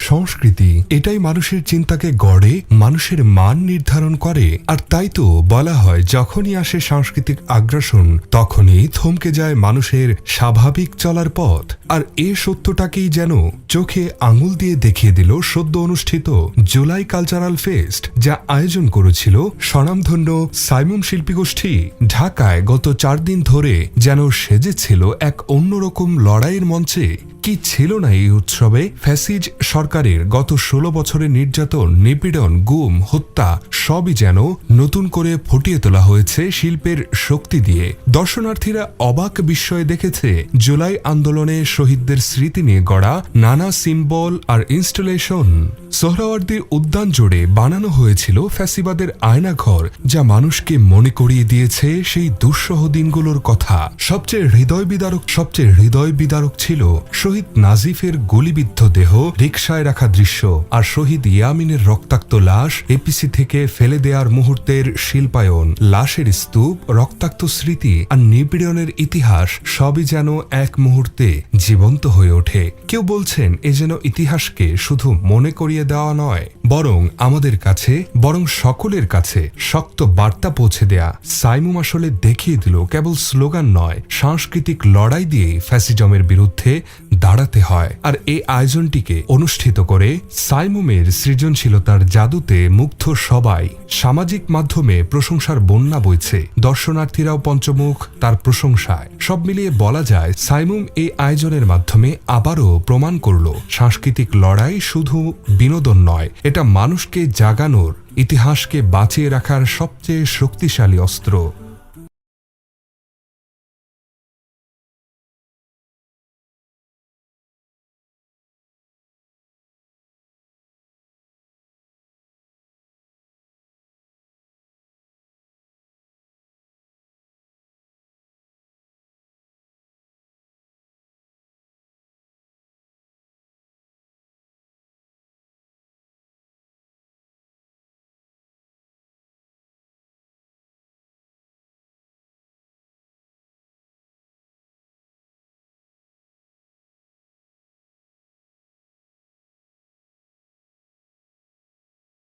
সংস্কৃতি, এটাই মানুষের চিন্তাকে গড়ে, মানুষের মান নির্ধারণ করে। আর তাই তো বলা হয়, যখনই আসে সাংস্কৃতিক আগ্রাসন, তখনই থমকে যায় মানুষের স্বাভাবিক চলার পথ। আর এ সত্যটাকেই যেন চোখে আঙুল দিয়ে দেখিয়ে দিল সদ্য অনুষ্ঠিত জুলাই কালচারাল ফেস্ট, যা আয়োজন করেছিল স্বনামধন্য সাইমুম শিল্পী গোষ্ঠী ঢাকায় গত চার দিন ধরে যেন সেজেছিল এক অন্যরকম লড়াইয়ের মঞ্চে। কি ছিল না এই উৎসবে? ফ্যাসিজ সরকারের গত ষোলো বছরের নির্যাতন, নিপীড়ন, গুম, হত্যা সবই যেন নতুন করে ফুটিয়ে তোলা হয়েছে শিল্পের শক্তি দিয়ে। দর্শনার্থীরা অবাক বিস্ময়ে দেখেছে জুলাই আন্দোলনে শহীদদের স্মৃতি নিয়ে গড়া নানা সিম্বল আর ইনস্টলেশন। সোহরাওয়ার্দী উদ্যান জুড়ে বানানো হয়েছিল ফ্যাসিবাদের আয়নাঘর, যা মানুষকে মনে করিয়ে দিয়েছে সেই দুঃসহ দিনগুলোর কথা। সবচেয়ে হৃদয় বিদারক সবচেয়ে হৃদয় বিদারক ছিল শহীদ নাজিফের গুলিবিদ্ধ দেহ রিকশায় রাখা দৃশ্য আর শহীদ ইয়ামিনের রক্তাক্ত লাশ এপিসি থেকে ফেলে দেওয়ার মুহূর্তের শিল্পায়ন। লাশের স্তূপ, রক্তাক্ত স্মৃতি আর নিপীড়নের ইতিহাস সবই যেন এক মুহূর্তে জীবন্ত হয়ে ওঠে। কেউ বলছেন এ যেন ইতিহাসকে শুধু মনে করিয়ে দেওয়া নয়, বরং আমাদের কাছে, বরং সকলের কাছে শক্ত বার্তা পৌঁছে দেয়া। সাইমুম আসলে দেখিয়ে দিল, কেবল স্লোগান নয়, সাংস্কৃতিক লড়াই দিয়েই ফ্যাসিজমের বিরুদ্ধে দাঁড়াতে হয়। আর এই আয়োজনটিকে অনুষ্ঠিত করে সাইমুমের সৃজনশীলতার জাদুতে মুগ্ধ সবাই সামাজিক মাধ্যমে প্রশংসার বন্যা বইছে। দর্শনার্থীরাও পঞ্চমুখ, তার প্রশংসায়। সব মিলিয়ে বলা যায়, সাইমুম এই আয়োজনের মাধ্যমে আবারও প্রমাণ করল, সাংস্কৃতিক লড়াই শুধু বিনোদন নয়, এটা মানুষকে জাগানোর, ইতিহাসকে বাঁচিয়ে রাখার সবচেয়ে শক্তিশালী অস্ত্র।